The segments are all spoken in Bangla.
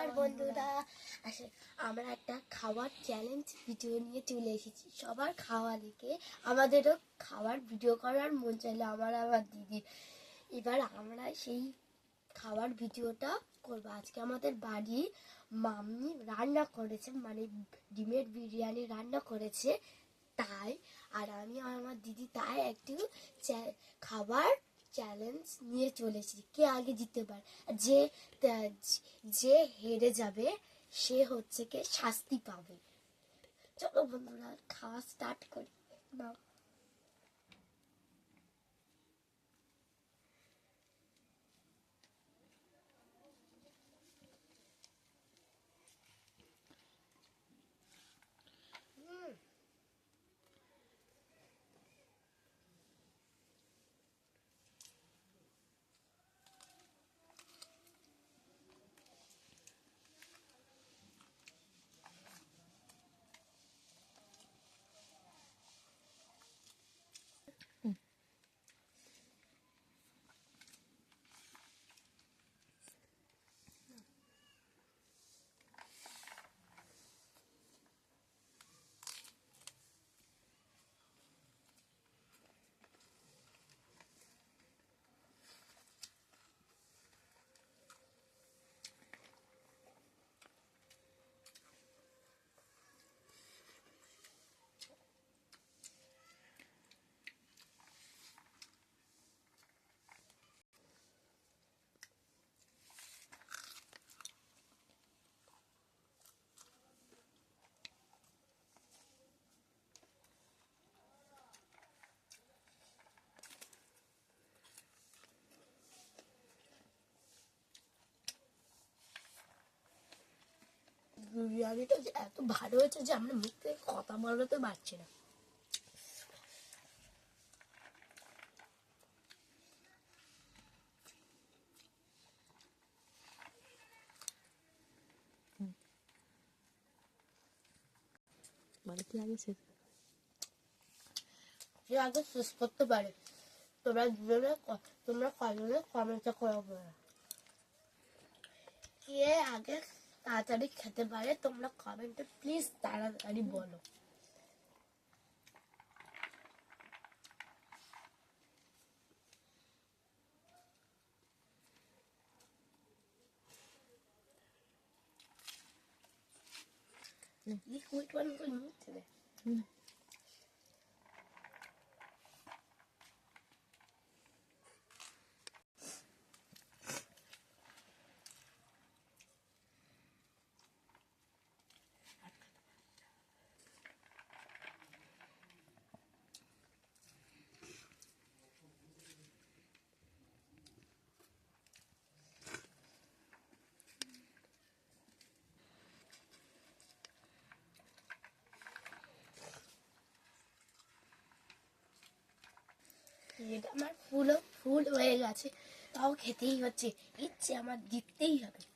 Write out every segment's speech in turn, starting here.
আর বন্ধুরা। আসে আমরা একটা খাওয়ার চ্যালেঞ্জ ভিডিও নিয়ে চলে এসেছি। সবার খাওয়া দেখে আমাদেরও খাওয়ার ভিডিও করার মন চাইলো আমার আমার দিদি এবার আমরা সেই খাওয়ার ভিডিওটা করব। আজকে আমাদের বাড়ি মাম্মি রান্না করেছে মানে ডিমের বিরিয়ানি রান্না করেছে তাই। আর আমি আমার দিদি তাই একটু খাবার চ্যালেঞ্জ নিয়ে চলেছি। কে আগে জিততে পারে? যে যে হেরে যাবে, সে হচ্ছে কে শাস্তি পাবে। চলো বন্ধুরা, খাওয়া স্টার্ট করি। বিরিয়ানিটা যে এত ভালো হয়েছে যে আমরা মুখ থেকে কথা বলাতে পারছি না। মানে কি আগে শেষ? সে আগে শেষ করতে পারে। তোমরা দুজনে তোমরা কজনে কমেন্টে করে। কে আগে তাড়াতাড়ি খেতে পারে তোমরা কমেন্টে প্লিজ তাড়াতাড়ি বলো। লিকুইড পানি করে নিচ্ছে রে হুম। আমার ফুল ফুল হয়ে গেছে। তাও খেতেই হচ্ছে। ইচ্ছে আমার দিতেই হবে।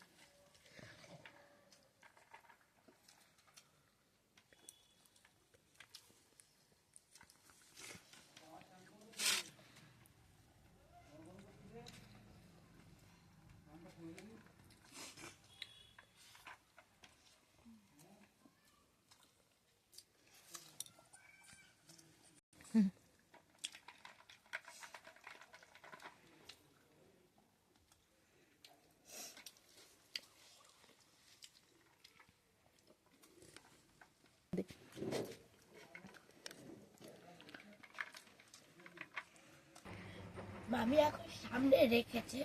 মামি এখন সামনে রেখেছে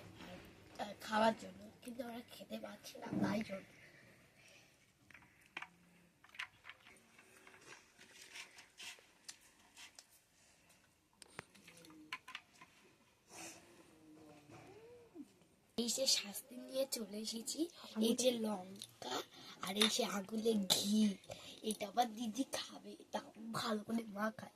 খাওয়ার জন্য। কিন্তু আমরা খেতে পাচ্ছি না, তাই জন্য। এই যে শাস্তি নিয়ে চলে এসেছি, এই যে লঙ্কা আর এই যে আগুলে ঘি, এটা আবার দিদি খাবে, এটা ভালো করে মা খায়।